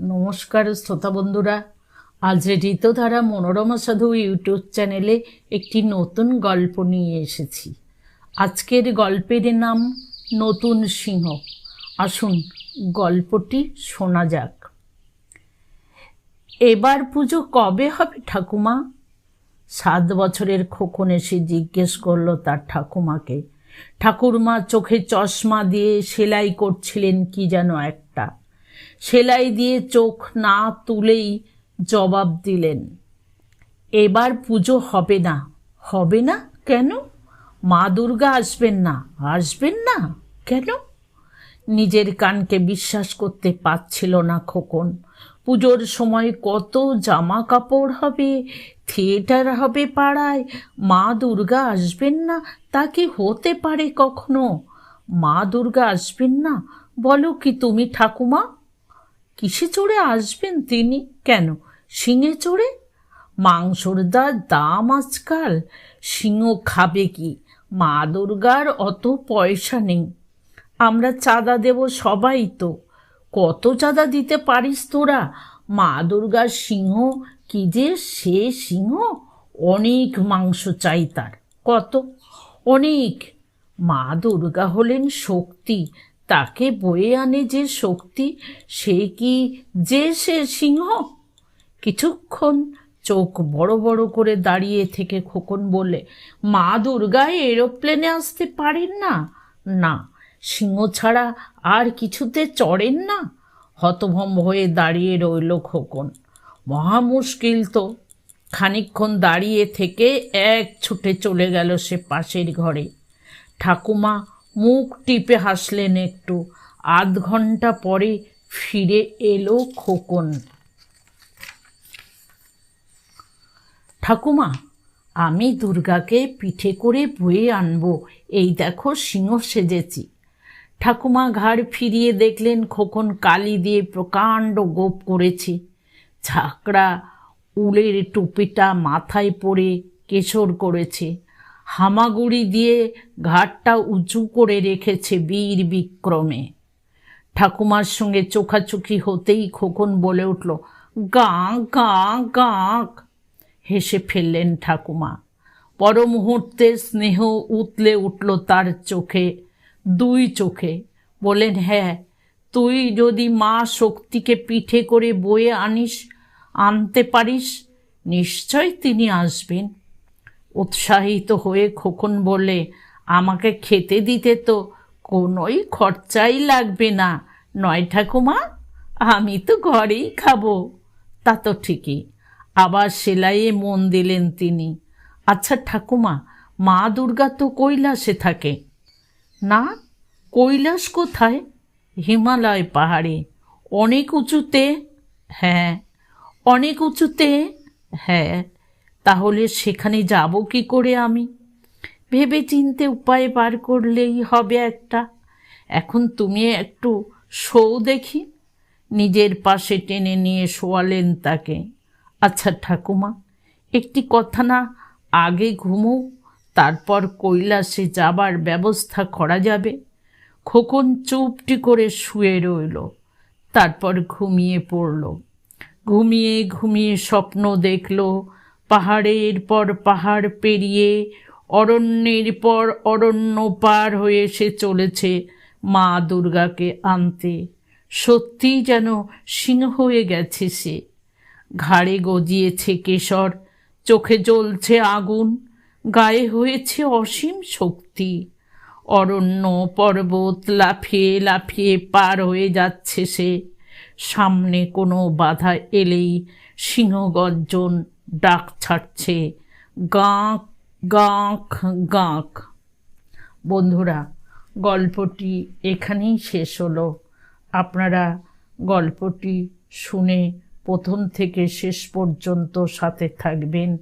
নমস্কার শ্রোতা বন্ধুরা। আজ ঋতধারা মনোরমা সাধু ইউটিউব চ্যানেলে একটি নতুন গল্প নিয়ে এসেছি। আজকের গল্পের নাম নতুন সিংহ। আসুন গল্পটি শোনা যাক। এবার পুজো কবে হবে ঠাকুমা? সাত বছরের খোকন এসে জিজ্ঞেস করল তার ঠাকুমাকে। ঠাকুরমা চোখে চশমা দিয়ে সেলাই করছিলেন কি যেন একটা। সেলাই দিয়ে চোখ না তুলেই জবাব দিলেন, এবার পুজো হবে না। হবে না? কেন? মা দুর্গা আসবেন না। আসবেন না? কেন? নিজের কানকে বিশ্বাস করতে পারছিল না খোকন। পুজোর সময় কত জামা কাপড় হবে, থিয়েটার হবে পাড়ায়, মা দুর্গা আসবেন না? তা কি হতে পারে কখনো? মা দুর্গা আসবেন না? বলো কি তুমি ঠাকুমা? কিসে চড়ে আসবেন তিনি? কেন? শিঙে চড়ে? মাংসর দা দাম আজকাল। সিংহ খাবে কি? মা দুর্গার অত পয়সা নেই। আমরা চাঁদা দেব সবাই তো। কত চাঁদা দিতে পারিস তোরা? মা দুর্গার সিংহ কি যে সে সিংহ অনেক মাংস চাই তার। কত? অনেক। মা দুর্গা হলেন শক্তি। তাকে বয়ে আনে যে শক্তি, সে কি যে সে সিংহ? কিছুক্ষণ চোখ বড় বড় করে দাঁড়িয়ে থেকে খোকন বলে মা দুর্গা এরোপ্লেনে আসতে পারেন না? না, সিংহ ছাড়া আর কিছুতে চড়েন না? হতভম্ব হয়ে দাঁড়িয়ে রইল খোকন। মহা মুশকিল তো। খানিকক্ষণ দাঁড়িয়ে থেকে এক ছুটে চলে গেল সে পাশের ঘরে। ঠাকুমা মুখ টিপে হাসলেন একটু। আধ ঘণ্টা পরে ফিরে এলো খোকন। ঠাকুমা, আমি দুর্গাকে পিঠে করে বয়ে আনব, এই দেখো সিংহ সেজেছি। ঠাকুমা ঘাড় ফিরিয়ে দেখলেন খোকন কালি দিয়ে প্রকাণ্ড গোপ করেছে। ঝাঁকড়া উলের টুপিটা মাথায় পরে কেশর করেছে। হামাগুড়ি দিয়ে ঘাটটা উঁচু করে রেখেছে বীর বিক্রমে। ঠাকুমার সঙ্গে চোখাচোখি হতেই খোকন বলে উঠল, গাঁ গাঁ গাঁ। হেসে ফেললেন ঠাকুমা। পর মুহূর্তে স্নেহ উতলে উঠল তার চোখে, দুই চোখে। বলেন হ্যাঁ তুই যদি মা শক্তিকে পিঠে করে বয়ে আনিস, আনতে পারিস, নিশ্চয় তিনি আসবেন। উৎসাহিত হয়ে খোকন বলে আমাকে খেতে দিতে তো কোনোই খরচাই লাগবে না, নয় ঠাকুমা? আমি তো ঘরেই খাব। তা তো ঠিকই। আবার সেলাইয়ে মন দিলেন তিনি। আচ্ছা ঠাকুমা, মা দুর্গা তো কৈলাসে থাকে। না, কৈলাস কোথায়? হিমালয় পাহাড়ে। অনেক উঁচুতে? হ্যাঁ। অনেক উঁচুতে? হ্যাঁ। তাহলে সেখানে যাব কি করে আমি? ভেবে চিনতে উপায় বার করলেই হবে একটা। এখন তুমি একটু শো দেখি। নিজের পাশে টেনে নিয়ে শোয়ালেন তাকে। আচ্ছা ঠাকুমা, একটি কথা না, আগে ঘুমো, তারপর কৈলাসে যাবার ব্যবস্থা করা যাবে। খোকন চুপটি করে শুয়ে রইল, তারপর ঘুমিয়ে পড়ল। ঘুমিয়ে ঘুমিয়ে স্বপ্ন দেখল পাহাড়ের পর পাহাড় পেরিয়ে অরণ্যের পর অরণ্য পার হয়ে সে চলেছে মা দুর্গাকে আনতে। সত্যিই যেন সিংহ হয়ে গেছে সে। ঘাড়ে গজিয়েছে কেশর, চোখে জ্বলছে আগুন, গায়ে হয়েছে অসীম শক্তি। অরণ্য পর্বত লাফিয়ে লাফিয়ে পার হয়ে যাচ্ছে সে। সামনে কোনো বাধা এলেই সিংহগর্জন ডাক ছাড়ছে। গাঁক গাঁক গাঁক। বন্ধুরা, গল্পটি এখানেই শেষ হলো। আপনারা গল্পটি শুনে প্রথম থেকে শেষ পর্যন্ত সাথে থাকবেন।